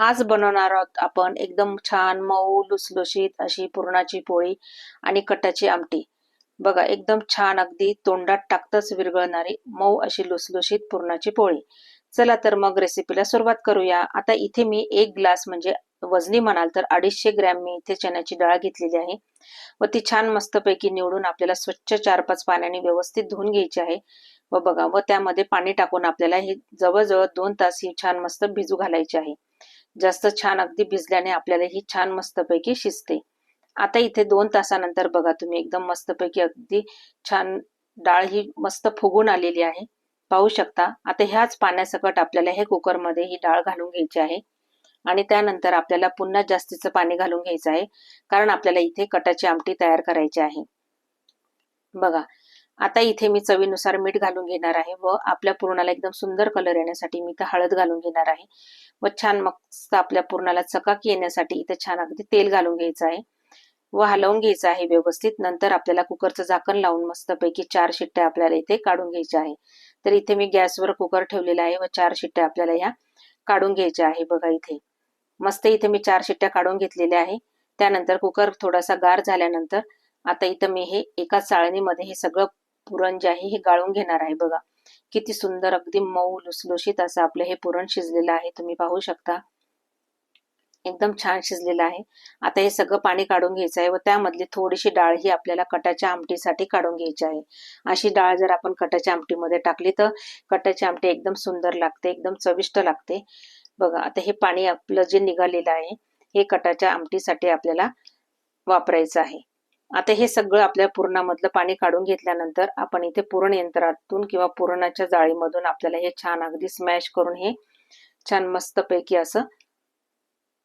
आज बनवणार आहोत आपण एकदम छान मऊ लुसलुशीत अशी पुरणाची पोळी आणि कटाची आमटी. बघा एकदम छान अगदी तोंडात टाकताच विरघळणारी मऊ अशी लुसलुशीत पुरणाची पोळी. चला तर मग रेसिपीला सुरुवात करूया. आता इथे मी एक ग्लास म्हणजे वजनी म्हणाल तर अडीचशे ग्रॅम मी इथे चण्याची डाळ घेतलेली आहे. व ती छान मस्तपैकी निवडून आपल्याला स्वच्छ चार पाच पाण्याने व्यवस्थित धुवून घ्यायची आहे. व बघा व त्यामध्ये पाणी टाकून आपल्याला हे जवळजवळ दोन तास ही छान मस्त भिजू घालायची आहे. जास्त छान अगदी भिजल्याने आपल्याला ही छान मस्तपैकी शिजते. आता इथे दोन तासानंतर बघा तुम्ही एकदम मस्तपैकी अगदी छान डाळ ही मस्त फुगून आलेली आहे. पाहू शकता आता ह्याच पाण्यासकट आपल्याला हे कुकरमध्ये ही डाळ घालून घ्यायची आहे. आणि त्यानंतर आपल्याला पुन्हा जास्तीचं पाणी घालून घ्यायचं आहे कारण आपल्याला इथे कटाची आमटी तयार करायची आहे. बघा आता इथे मी चवीनुसार मीठ घालून घेणार आहे व आपल्या पुरणाला एकदम सुंदर कलर येण्यासाठी मी इथं हळद घालून घेणार आहे. व छान मस्त आपल्या पुरणाला चकाकी येण्यासाठी इथं छान अगदी तेल घालून घ्यायचं आहे. व हलवून घ्यायचं आहे व्यवस्थित. नंतर आपल्याला कुकरचं झाकण लावून मस्तपैकी चार शिट्ट्या आपल्याला इथे काढून घ्यायच्या आहे. तर इथे मी गॅसवर कुकर ठेवलेला आहे व चार शिट्ट्या आपल्याला ह्या काढून घ्यायच्या आहे बघा इथे. मस्त इथे मी चार शिट्ट्या काढून घेतलेल्या आहे. त्यानंतर कुकर थोडासा गार झाल्यानंतर आता इथं मी हे एका चाळणीमध्ये हे सगळं पुरण जे आहे हे गाळून घेणार आहे बघा. किती सुंदर अगदी मऊ लुसलुशीत असं आपलं हे पुरण शिजलेलं आहे. तुम्ही पाहू शकता. एकदम छान शिजलेलं आहे. आता हे सगळं पाणी काढून घ्यायचं आहे व त्यामधली थोडीशी डाळ ही आपल्याला कटाच्या आमटीसाठी काढून घ्यायची आहे. अशी डाळ जर आपण कटाच्या आमटीमध्ये टाकली तर कटाची आमटी एकदम सुंदर लागते एकदम चविष्ट लागते. बघा आता हे पाणी आपलं जे निघालेलं आहे हे कटाच्या आमटीसाठी आपल्याला वापरायचं आहे. आता हे सगळं आपल्या पुरणामधलं पाणी काढून घेतल्यानंतर आपण इथे पुरण यंत्रातून किंवा पुरणाच्या जाळीमधून आपल्याला हे छान अगदी स्मॅश करून हे छान मस्तपैकी असं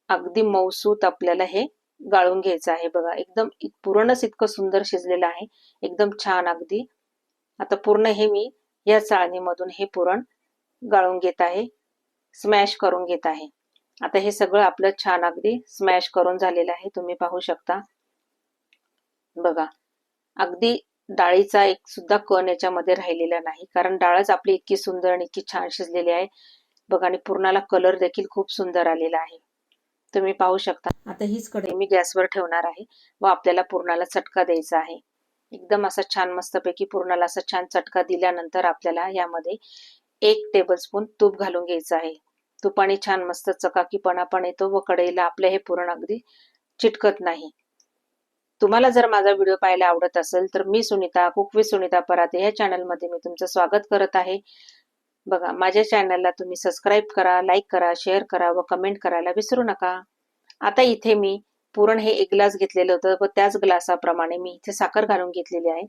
अगदी मौसूत आपल्याला हे गाळून घ्यायचं आहे. बघा एकदम पुरणच इतकं सुंदर शिजलेलं आहे. एकदम छान अगदी. आता पूर्ण हे मी या चाळणीमधून हे पुरण गाळून घेत आहे. स्मॅश करून घेत आहे. आता हे सगळं आपलं छान अगदी स्मॅश करून झालेलं आहे. तुम्ही पाहू शकता. बघा. अगदी डाळीचा एक सुद्धा कण याच्यामध्ये राहिलेला नाही. कारण डाळच आपली इतकी सुंदर आणि इतकी छान शिजलेली आहे. बघा आणि पूर्णाला कलर देखील खूप सुंदर आलेला आहे. तुम्ही पाहू शकता. आता हीच कढई मी गॅसवर ठेवणार आहे व आपल्याला पूर्णाला चटका द्यायचा आहे. एकदम असा छान मस्तपैकी पूर्णाला असा छान चटका दिल्यानंतर आपल्याला यामध्ये एक टेबलस्पून तूप घालून घ्यायचं आहे. तुपाने छान मस्त चकाकीपणा पण येतो व कढईला आपले हे पुरण अगदी चिटकत नाही. तुम्हाला जर माझा व्हिडिओ पाहायला आवडत असेल तर मी सुनीता कुक विथ सुनीता पराते या चॅनलमध्ये मी तुमचं स्वागत करत आहे. बघा माझ्या चॅनलला तुम्ही सबस्क्राईब करा लाईक करा शेअर करा व कमेंट करायला विसरू नका. आता इथे मी पुरण हे एक ग्लास घेतलेलं होतं व त्याच ग्लासाप्रमाणे मी इथे साखर घालून घेतलेली आहे.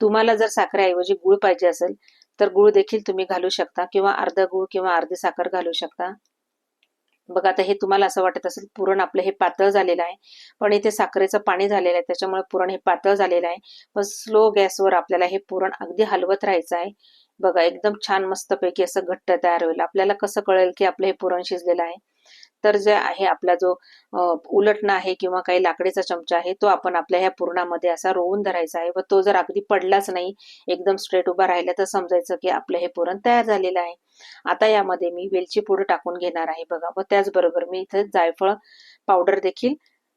तुम्हाला जर साखरेऐवजी गुळ पाहिजे असेल तर गुळ देखील तुम्ही घालू शकता किंवा अर्धा गुळ किंवा अर्धी साखर घालू शकता. बघा आता हे तुम्हाला असं वाटत असेल पुरण आपलं हे पातळ झालेलं आहे. पण इथे साखरेचं पाणी झालेलं आहे त्याच्यामुळे पुरण हे पातळ झालेलं आहे. पण स्लो गॅसवर आपल्याला हे पुरण अगदी हलवत राहायचं आहे. बघा एकदम छान मस्तपैकी असं घट्ट तयार होईल. आपल्याला कसं कळेल की आपलं हे पुरण शिजलेलं आहे? तर जे आहे आपला जो उलटणं आहे किंवा काही लाकडीचा चमचा आहे तो आपण आपल्या ह्या पुरणामध्ये असा रोवून धरायचा आहे व तो जर अगदी पडलाच नाही एकदम स्ट्रेट उभा राहिला तर समजायचं की आपलं हे पुरण तयार झालेलं आहे. आता यामध्ये मी वेलची पूड टाकून घेणार आहे बघा व त्याचबरोबर मी इथे जायफळ पावडर देखील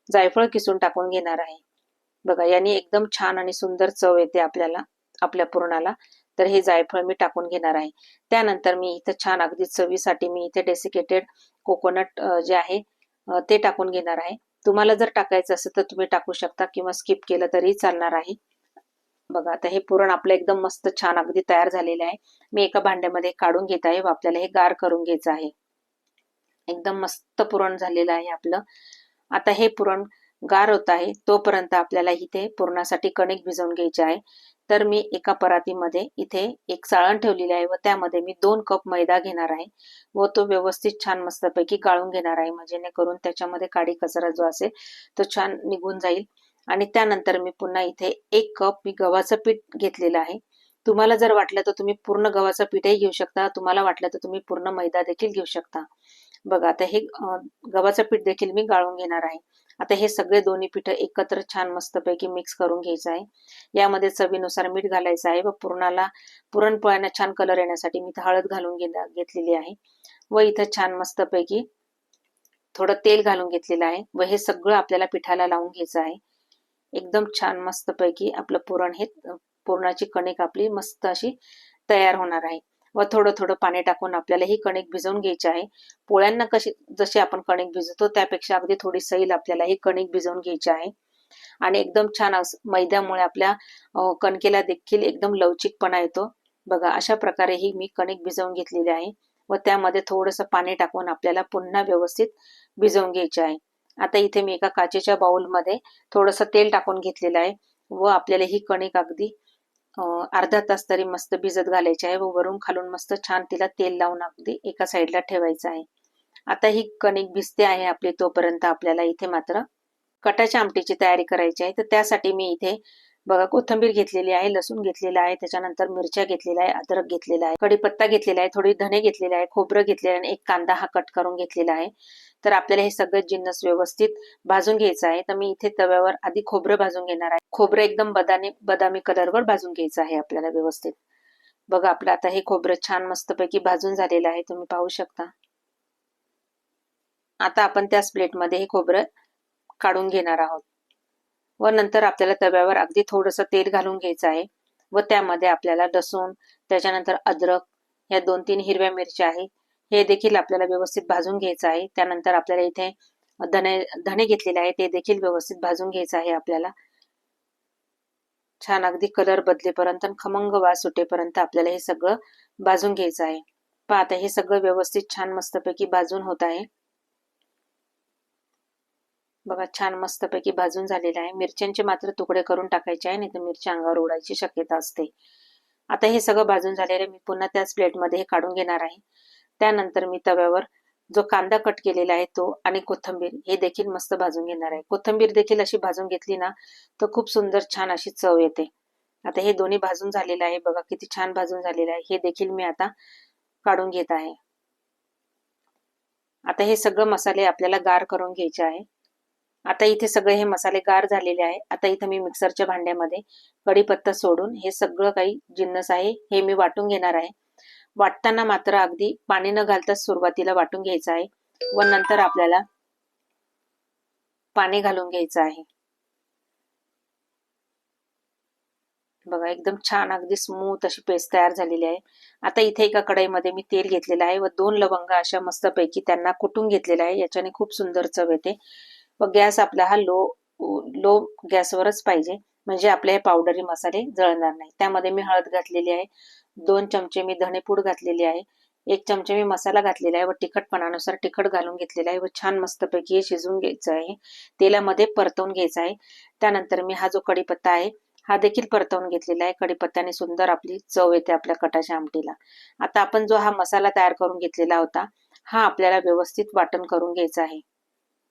जायफळ किसून टाकून घेणार आहे. बघा यांनी एकदम छान आणि सुंदर चव येते आपल्याला आपल्या पुरणाला. तर हे जायफळ मी टाकून घेणार आहे. त्यानंतर मी इथं छान अगदी चवीसाठी मी इथे डेसिकेटेड कोकोनट जे आहे ते टाकून घेणार आहे. तुम्हाला जर टाकायचं असेल तर तुम्ही टाकू शकता किंवा स्किप केलं तरी चालणार आहे. बघा आता हे पुरण आपलं एकदम मस्त छान अगदी तयार झालेलं आहे. मी एका भांड्यामध्ये काढून घेत आहे व आपल्याला हे गार करून घ्यायचं आहे. एकदम मस्त पुरण झालेलं आहे आपलं. आता हे पुरण गार होत आहे तोपर्यंत आपल्याला इथे पुरणासाठी कणिक भिजवून घ्यायचे आहे. तर मी एका परातीमध्ये इथे एक चाळण ठेवलेली आहे व त्यामध्ये मी दोन कप मैदा घेणार आहे व तो व्यवस्थित छान मस्तपैकी गाळून घेणार आहे. म्हणजे करून त्याच्यामध्ये काडी कचरा जो असेल तो छान निघून जाईल. आणि त्यानंतर मी पुन्हा इथे एक कप मी गव्हाचं पीठ घेतलेलं आहे. तुम्हाला जर वाटलं तर तुम्ही पूर्ण गव्हाचं पीठही घेऊ शकता. तुम्हाला वाटलं तर तुम्ही पूर्ण मैदा देखील घेऊ शकता. बघा आता हे गव्हाचं पीठ देखील मी गाळून घेणार आहे. आता हे सगळे दोन्ही पीठ एकत्र छान मस्तपैकी मिक्स करून घ्यायचं आहे. यामध्ये चवीनुसार मीठ घालायचं आहे व पुरणाला पुरणपोळ्यांना छान कलर येण्यासाठी मी हळद घालून घेतलेली आहे. व इथं छान मस्तपैकी थोडं तेल घालून घेतलेलं आहे व हे सगळं आपल्याला पिठाला लावून घ्यायचं आहे. एकदम छान मस्तपैकी आपलं पुरण हे पुरणाची कणिक आपली मस्त अशी तयार होणार आहे. व थोडं थोडं पाणी टाकून आपल्याला ही कणिक भिजवून घ्यायची आहे. पोळ्यांना कशी जशी आपण कणिक भिजवतो त्यापेक्षा अगदी थोडी सैल आपल्याला ही कणिक भिजवून घ्यायची आहे. आणि एकदम छान मैद्यामुळे आपल्या कणकेला देखील एकदम लवचिकपणा येतो. बघा अशा प्रकारे ही मी कणिक भिजवून घेतलेली आहे. व त्यामध्ये थोडंसं पाणी टाकून आपल्याला पुन्हा व्यवस्थित भिजवून घ्यायचे आहे. आता इथे मी एका काचेच्या बाउलमध्ये थोडंसं तेल टाकून घेतलेलं आहे. व आपल्याला ही कणिक अगदी अर्धा तास तरी मस्त भिजत घालायची आहे व वरून खालून मस्त छान तिला तेल लावून अगदी एका साईडला ठेवायचं आहे. आता ही कणिक भिजते आहे आपली तोपर्यंत आपल्याला इथे मात्र कटाच्या आमटीची तयारी करायची आहे. तर त्यासाठी मी इथे बघा कोथंबीर घेतलेली आहे लसूण घेतलेला आहे त्याच्यानंतर मिरच्या घेतलेल्या आहे अद्रक घेतलेला आहे कढीपत्ता घेतलेला आहे थोडी धने घेतलेले आहे खोबरं घेतलेलं आहे आणि एक कांदा हा कट करून घेतलेला आहे. तर आपल्याला हे सगळं जिन्नस व्यवस्थित भाजून घ्यायचं आहे. तर मी इथे तव्यावर आधी खोबरं भाजून घेणार आहे. खोबरं एकदम बदामी बदामी कलरवर भाजून घ्यायचं आहे आपल्याला व्यवस्थित. बघा आपलं आता हे खोबरं छान मस्तपैकी भाजून झालेलं आहे. तुम्ही पाहू शकता. आता आपण त्याच प्लेटमध्ये हे खोबरं काढून घेणार आहोत. व नंतर आपल्याला तव्यावर अगदी थोडंसं तेल घालून घ्यायचं आहे. व त्यामध्ये आपल्याला लसूण त्याच्यानंतर अद्रक या दोन तीन हिरव्या मिरच्या आहे हे देखील आपल्याला व्यवस्थित भाजून घ्यायचं आहे. त्यानंतर आपल्याला इथे धने धने घेतलेले आहे ते देखील व्यवस्थित भाजून घ्यायचं आहे आपल्याला. छान अगदी कलर बदलेपर्यंत खमंग वास सुटेपर्यंत आपल्याला हे सगळं भाजून घ्यायचं आहे. पहा आता हे सगळं व्यवस्थित छान मस्तपैकी भाजून होत आहे. बघा छान मस्तपैकी भाजून झालेलं आहे. मिरच्यांचे मात्र तुकडे करून टाकायचे आहे नाही तर मिरच्या अंगावर उडायची शक्यता असते. आता हे सगळं भाजून झालेलं मी पुन्हा त्याच प्लेटमध्ये हे काढून घेणार आहे. त्यानंतर मी तव्यावर जो कांदा कट केलेला आहे तो आणि कोथंबीर हे देखील मस्त भाजून घेणार आहे. कोथंबीर देखील अशी भाजून घेतली ना तर खूप सुंदर छान अशी चव येते. आता हे दोन्ही भाजून झालेलं आहे बघा किती छान भाजून झालेलं आहे. हे देखील मी आता काढून घेत आहे. आता हे सगळं मसाले आपल्याला गार करून घ्यायचे आहे. आता इथे सगळे हे मसाले गार झालेले आहे. आता इथे मी मिक्सरच्या भांड्यामध्ये कढीपत्ता सोडून हे सगळं काही जिन्नस आहे हे मी वाटून घेणार आहे. वाटताना मात्र अगदी पाणी न घालताच सुरुवातीला वाटून घ्यायचं आहे व नंतर आपल्याला पाणी घालून घ्यायचं आहे. बघा एकदम छान अगदी स्मूथ अशी पेस्ट तयार झालेली आहे. आता इथे एका कढईमध्ये मी तेल घेतलेलं आहे व दोन लवंग अशा मस्तपैकी त्यांना कुटून घेतलेलं आहे. याच्याने खूप सुंदर चव येते. व गॅस आपला हा लो लो गॅसवरच पाहिजे. म्हणजे आपले हे पावडरी मसाले जळणार नाही. त्यामध्ये मी हळद घातलेली आहे. दोन चमचे मी धणेपूड घातलेली आहे. एक चमचे मी मसाला घातलेला आहे व तिखटपणानुसार तिखट घालून घेतलेला आहे व छान मस्तपैकी हे शिजवून घ्यायचं आहे. तेलामध्ये परतवून घ्यायचं आहे. त्यानंतर मी हा जो कढीपत्ता आहे हा देखील परतवून घेतलेला आहे. कढीपत्त्याने सुंदर आपली चव येते आपल्या कटाच्या आमटीला. आता आपण जो हा मसाला तयार करून घेतलेला होता हा आपल्याला व्यवस्थित वाटण करून घ्यायचा आहे.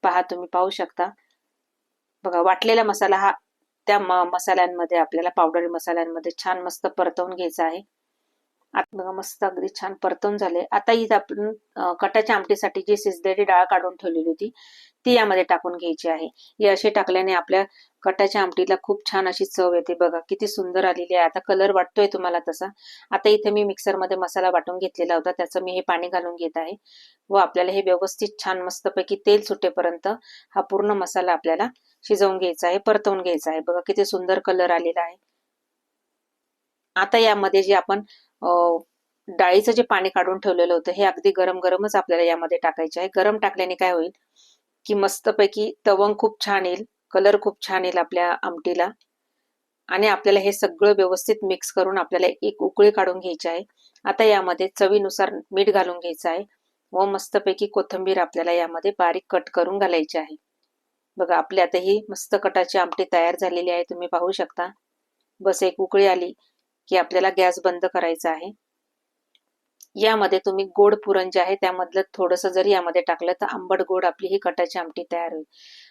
पहा तुम्ही पाहू शकता. बघा वाटलेला मसाला हा त्या मसाल्यांमध्ये आपल्याला पावडर मसाल्यांमध्ये छान मस्त परतवून घ्यायचा आहे. आता बघा मस्त अगदी छान परतून झाले. आता ही आपण कटाच्या आमटीसाठी जी शिजलेली डाळ काढून ठेवलेली होती ती यामध्ये टाकून घ्यायची आहे. ही अशी टाकल्याने आपल्या कटाच्या आमटीला खूप छान अशी चव येते बघा. किती सुंदर आलेली आहे. आता कलर वाटतोय तुम्हाला तसा. आता इथे मी मिक्सरमध्ये मसाला वाटून घेतलेला होता. त्याचं मी हे पाणी घालून घेत आहे. व आपल्याला हे व्यवस्थित छान मस्तपैकी तेल सुटेपर्यंत हा पूर्ण मसाला आपल्याला शिजवून घ्यायचा आहे परतवून घ्यायचा आहे. बघा किती सुंदर कलर आलेला आहे. आता यामध्ये जे आपण डाळीचं जे पाणी काढून ठेवलेलं होतं हे अगदी गरम गरमच आपल्याला यामध्ये टाकायचे आहे. गरम टाकल्याने काय होईल की मस्तपैकी तवंग खूप छान येईल कलर खूप छान येईल आपल्या आमटीला. आणि आपल्याला हे सगळं व्यवस्थित मिक्स करून आपल्याला एक उकळी काढून घ्यायची आहे. आता यामध्ये चवीनुसार मीठ घालून घ्यायचं आहे व मस्तपैकी कोथंबीर आपल्याला यामध्ये बारीक कट करून घालायची आहे. बघा आपली आता ही मस्त कटाची आमटी तयार झालेली आहे तुम्ही पाहू शकता. बस एक उकळी आली. की आपल्याला गॅस बंद करायचा आहे. यामध्ये तुम्ही गोड पुरण जे आहे त्यामधलं थोडंसं जरी यामध्ये टाकलं तर आंबट गोड आपली ही कटाची आमटी तयार होईल.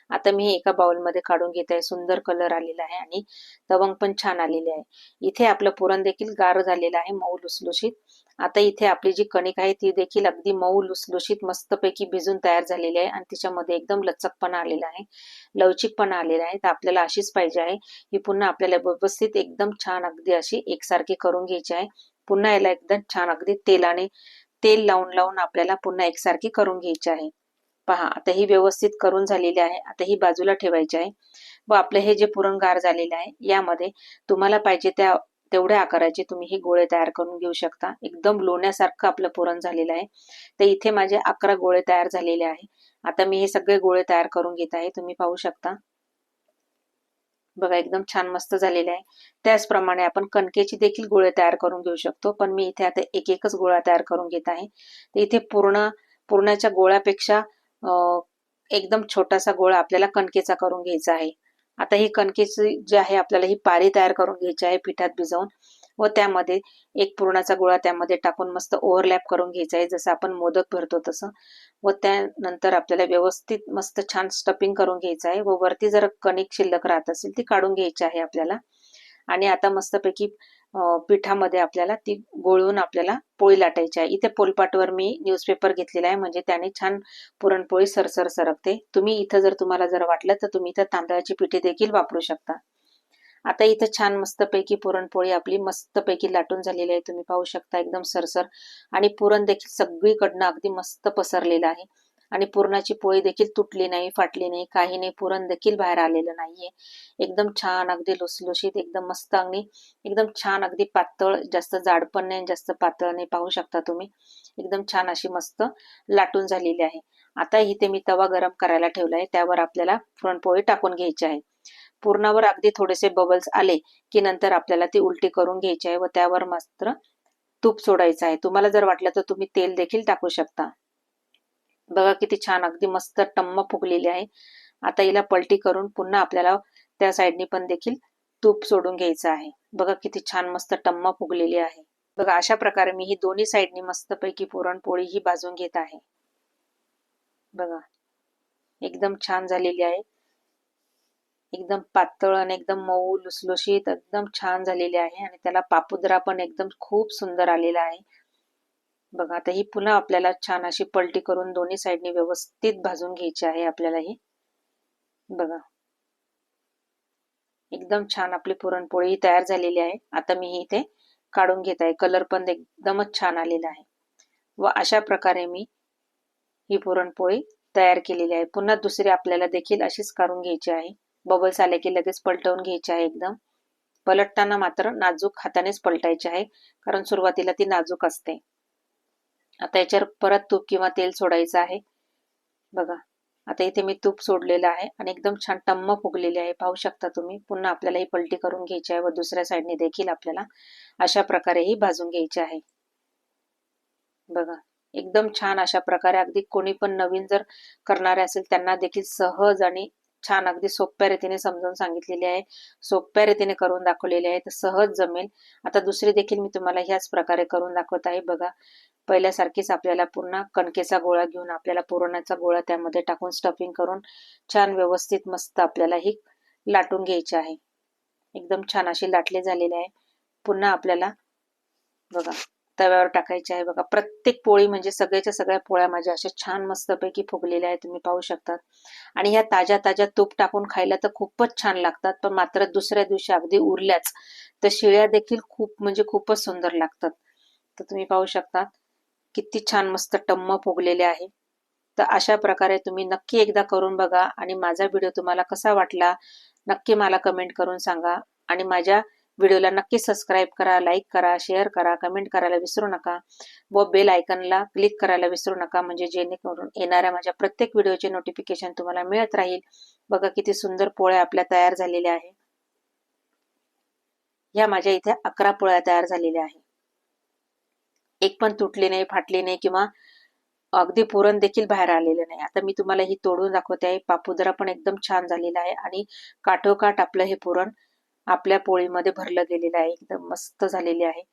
आता मी एका बाउलमध्ये काढून घेत आहे. सुंदर कलर आलेला आहे आणि तवंग पण छान आलेली आहे. इथे आपलं पुरण देखील गार झालेलं आहे मऊ लुसलुशीत. आता इथे आपली जी कणिक आहे ती देखील अगदी मऊ लुसलुशीत मस्तपैकी भिजून तयार झालेली आहे आणि तिच्यामध्ये एकदम लचकपणा आलेला आहे. लवचिकपणा आलेला आहे. तर आपल्याला अशीच पाहिजे आहे. ही पुन्हा आपल्याला व्यवस्थित एकदम छान अगदी अशी एकसारखी करून घ्यायची आहे. पुन्हा याला एकदम छान अगदी तेलाने तेल लावून लावून आपल्याला पुन्हा एकसारखी करून घ्यायची आहे. पहा आता ही व्यवस्थित करून झालेली आहे आता ही बाजूला ठेवायची आहे. व आपलं हे जे पुरण गार झालेलं आहे यामध्ये तुम्हाला पाहिजे त्या तेवढ्या आकाराचे तुम्ही हे गोळे तयार करून घेऊ शकता. एकदम लोण्यासारखं आपलं पुरण झालेलं आहे. तर इथे माझे अकरा गोळे तयार झालेले आहे. आता मी हे सगळे गोळे तयार करून घेत आहे तुम्ही पाहू शकता. बघा एकदम छान मस्त झालेले आहे. त्याचप्रमाणे आपण कणकेची देखील गोळे तयार करून घेऊ शकतो पण मी इथे आता एक एकच गोळा तयार करून घेत आहे. तर इथे पूर्ण पुरणाच्या गोळ्यापेक्षा एकदम छोटासा गोळा आपल्याला कणकेचा करून घ्यायचा आहे. आता ही कणकेची जी आहे आपल्याला ही पारी तयार करून घ्यायची आहे पिठात भिजवून व त्यामध्ये एक पुरणाचा गोळा त्यामध्ये टाकून मस्त ओव्हरलॅप करून घ्यायचा आहे. जसं आपण मोदक भरतो तसं. व त्यानंतर आपल्याला व्यवस्थित मस्त छान स्टफिंग करून घ्यायचं आहे. व वरती जर कणिक शिल्लक राहत असेल ती काढून घ्यायची आहे आपल्याला. आणि आता मस्तपैकी पिठामध्ये आपल्याला ती गोळून आपल्याला पोळी लाटायची आहे. इथे पोलपाटवर मी न्यूजपेपर घेतलेला आहे. म्हणजे त्याने छान पुरणपोळी सरसर सरकते. तुम्ही इथं जर तुम्हाला जर वाटलं तर तुम्ही इथं तांदळाची पिठी देखील वापरू शकता. आता इथं छान मस्तपैकी पुरणपोळी आपली मस्तपैकी लाटून झालेली आहे. तुम्ही पाहू शकता एकदम सरसर. आणि पुरण देखील सगळीकडनं अगदी मस्त पसरलेलं आहे. आणि पुरणाची पोळी देखील तुटली नाही फाटली नाही काही नाही पुरण देखील बाहेर आलेलं नाहीये. एकदम छान अगदी लुसलुशीत एकदम मस्त अगदी एकदम छान अगदी पातळ जास्त जाड पण नाही जास्त पातळ नाही पाहू शकता तुम्ही. एकदम छान अशी मस्त लाटून झालेली आहे. आता इथे मी तवा गरम करायला ठेवला आहे त्यावर आपल्याला पुरणपोळी टाकून घ्यायची आहे. पूर्णावर अगदी थोडेसे बबल्स आले की नंतर आपल्याला ती उलटी करून घ्यायची आहे व त्यावर मात्र तूप सोडायचं आहे. तुम्हाला जर वाटलं तर तुम्ही तेल देखील टाकू शकता. बघा किती छान अगदी मस्त टम्म फुगलेली आहे. आता हिला पलटी करून पुन्हा आपल्याला त्या साईडनी पण देखील तूप सोडून घ्यायचं आहे. बघा किती छान मस्त टम्म फुगलेली आहे. बघा अशा प्रकारे मी ही दोन्ही साईडनी मस्तपैकी पुरणपोळी ही भाजून घेत आहे. बघा एकदम छान झालेली आहे. एकदम पातळ आणि एकदम मऊ लुसलुशीत एकदम छान झालेली आहे आणि त्याला पापुद्रा पण एकदम खूप सुंदर आलेला आहे. बघा आता ही पुन्हा आपल्याला छान अशी पलटी करून दोन्ही साईडने व्यवस्थित भाजून घ्यायची आहे आपल्याला ही. बघा. एकदम छान आपली पुरणपोळी तयार झालेली आहे. आता मी ही इथे काढून घेत आहे. कलर पण एकदमच छान आलेला आहे. व अशा प्रकारे मी ही पुरणपोळी तयार केलेली आहे. पुन्हा दुसरी आपल्याला देखील अशीच काढून घ्यायची आहे. बबल्स आले की लगेच पलटवून घ्यायची आहे एकदम. पलटताना मात्र नाजूक हातानेच पलटायची आहे. कारण सुरुवातीला ती नाजूक असते. आता याच्यावर परत तूप किंवा तेल सोडायचं आहे. बघा आता इथे मी तूप सोडलेलं आहे आणि एकदम छान टम्म फुगलेली आहे. पाहू शकता तुम्ही. पुन्हा आपल्याला ही पलटी करून घ्यायची आहे व दुसऱ्या साईडने देखील आपल्याला अशा प्रकारे ही भाजून घ्यायची आहे. बघा एकदम छान अशा प्रकारे अगदी कोणी पण नवीन जर करणारे असेल त्यांना देखील सहज आणि छान अगदी सोप्या रीतीने समजावून सांगितलेली आहे. सोप्या रीतीने करून दाखवलेली आहे. तर सहज जमेल. आता दुसरी देखील मी तुम्हाला ह्याच प्रकारे करून दाखवत आहे. बघा पहिल्यासारखीच आपल्याला पूर्ण कणकेचा गोळा घेऊन आपल्याला पुरणाचा गोळा त्यामध्ये टाकून स्टफिंग करून छान व्यवस्थित मस्त आपल्याला ही लाटून घ्यायची आहे. एकदम छान अशी लाटली झालेली आहे. पुन्हा आपल्याला बघा तव्यावर टाकायचे आहे. बघा प्रत्येक पोळी म्हणजे सगळ्याच्या सगळ्या पोळ्या माझ्या अशा छान मस्तपैकी फुगलेल्या आहेत तुम्ही पाहू शकतात. आणि ह्या ताज्या ताज्या तूप टाकून खायला तर खूपच छान लागतात पण मात्र दुसऱ्या दिवशी अगदी उरल्याच तर शिळ्या देखील खूप म्हणजे खूपच सुंदर लागतात. तर तुम्ही पाहू शकतात किती छान मस्त टम्म फुगलेले आहे. तर अशा प्रकारे तुम्ही नक्की एकदा करून बघा आणि माझा व्हिडिओ तुम्हाला कसा वाटला नक्की मला कमेंट करून सांगा. आणि माझ्या व्हिडिओला नक्की सबस्क्राईब करा लाईक करा शेअर करा कमेंट करायला विसरू नका. व बेल आयकनला क्लिक करायला विसरू नका. म्हणजे जेणेकरून येणाऱ्या माझ्या प्रत्येक व्हिडिओचे नोटिफिकेशन तुम्हाला मिळत राहील. बघा किती सुंदर पोळ्या आपल्या तयार झालेल्या आहे या माझ्या इथे अकरा पोळ्या तयार झालेल्या आहे एक पण तुटली नाही फाटली नाही किंवा अगदी पुरण देखील बाहेर आलेलं नाही. आता मी तुम्हाला ही तोडून दाखवते. आहे पापुदरा पण एकदम छान झालेला आहे आणि काठोकाठ आपलं हे पुरण आपल्या पोळीमध्ये भरलं गेलेलं आहे एकदम मस्त झालेली आहे.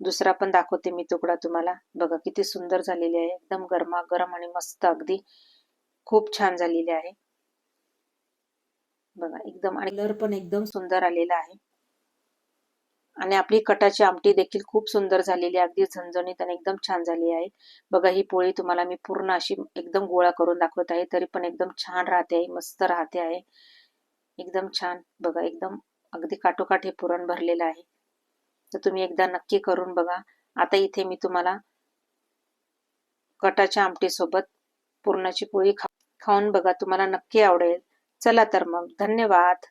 दुसरा पण दाखवते मी तुकडा तुम्हाला. बघा किती सुंदर झालेली आहे एकदम गरमागरम आणि मस्त अगदी खूप छान झालेली आहे. बघा एकदम आणि कलर पण एकदम सुंदर आलेला आहे. आणि आपली कटाची आमटी देखील खूप सुंदर झालेली आहे अगदी झणझणीत आणि एकदम छान झाली आहे. बघा ही पोळी तुम्हाला मी पूर्ण अशी एकदम गोळा करून दाखवत आहे तरी पण एकदम छान राहते आहे मस्त राहते आहे. एकदम छान बघा एकदम अगदी काठोकाठ हे पुरण भरलेलं आहे. तर तुम्ही एकदा नक्की करून बघा. आता इथे मी तुम्हाला कटाच्या आमटीसोबत पुरणाची पोळी खा खाऊन बघा. तुम्हाला नक्की आवडेल. चला तर मग. धन्यवाद.